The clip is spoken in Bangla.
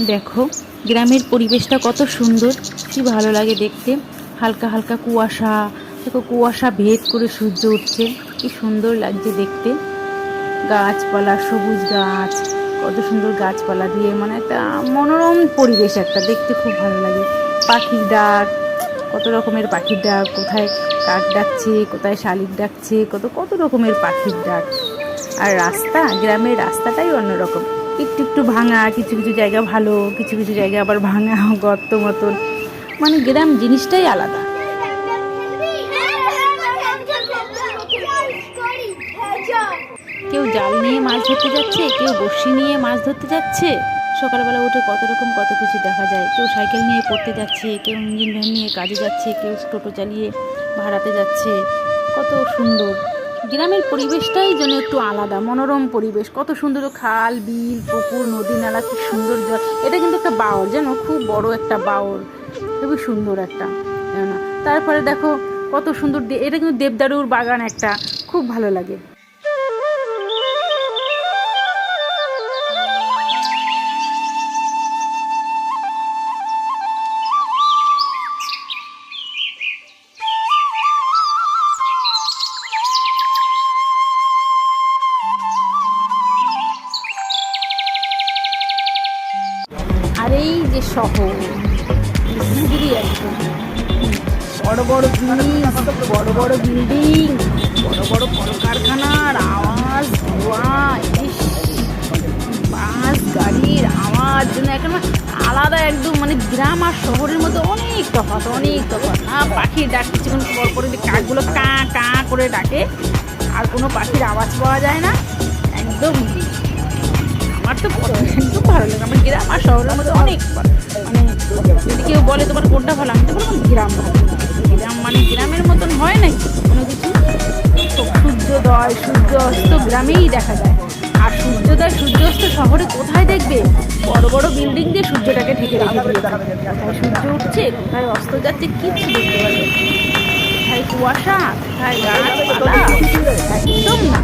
দেখো, গ্রামের পরিবেশটা কত সুন্দর। কি ভালো লাগে দেখতে। হালকা হালকা কুয়াশা, দেখো কুয়াশা ভেদ করে সূর্য উঠছে। কি সুন্দর লাগছে দেখতে। গাছপালা, সবুজ গাছ, কত সুন্দর গাছপালা দিয়ে মানে একটা মনোরম পরিবেশ একটা দেখতে খুব ভালো লাগে। পাখির ডাক, কত রকমের পাখির ডাক, কোথায় কাক ডাকছে, কোথায় শালিক ডাকছে, কত কত রকমের পাখির ডাক। আর রাস্তা, গ্রামের রাস্তাটাই অন্যরকম। একটু একটু ভাঙা, কিছু কিছু জায়গা ভালো, কিছু কিছু জায়গা আবার ভাঙা গর্ত মতন। মানে গ্রাম জিনিসটাই আলাদা। কেউ জাল নিয়ে মাছ ধরতে যাচ্ছে, কেউ বড়শি নিয়ে মাছ ধরতে যাচ্ছে। সকালবেলা উঠে কত রকম কত কিছু দেখা যায়। কেউ সাইকেল নিয়ে পড়তে যাচ্ছে, কেউ ইঞ্জিন ভ্যান নিয়ে কাজে যাচ্ছে, কেউ টোটো চালিয়ে ভাড়াতে যাচ্ছে। কত সুন্দর। গ্রামের পরিবেশটাই যেন একটু আলাদা, মনোরম পরিবেশ। কত সুন্দর খাল, বিল, পুকুর, নদী, নালা খুব সুন্দর জল। এটা কিন্তু একটা বাওর যেন খুব বড় একটা বাওর খুবই সুন্দর একটা তারপরে দেখো, কত সুন্দর এটা কিন্তু দেবদারুর বাগান একটা। খুব ভালো লাগে। এই যে শহর একদম। বড় বড় জিনিস বড় বড় বিল্ডিং বড় বড় কলকারখানার আওয়াজ বাস, গাড়ির আওয়াজ, যেন একেবারে আলাদা একদম মানে গ্রাম আর শহরের মধ্যে অনেক তফাৎ অনেক তফাৎ। না পাখির ডাক কিছুক্ষণ পর পরে যে কাকগুলো কা কা করে ডাকে, আর কোনো পাখির আওয়াজ পাওয়া যায় না। একদম আমার তো খুব ভালো লাগে আমার গ্রাম আর শহরের মধ্যে অনেক মানে যদি কেউ বলে তোমার কোনটা ভালো, আমি তো বলব গ্রাম গ্রাম মানে গ্রামের মতন হয় নাকি কোনো কিছু সূর্যোদয় সূর্য অস্ত গ্রামেই দেখা যায়। আর সূর্যোদয়, সূর্যাস্ত শহরে কোথায় দেখবে? বড় বড় বিল্ডিং দিয়ে সূর্যটাকে ঢেকে রেখে সূর্য উঠছে, কোথায় অস্ত যাচ্ছে, কিচ্ছু দেখতে পারবে কোথায় কুয়াশা, কোথায় গাছপালা একদম না।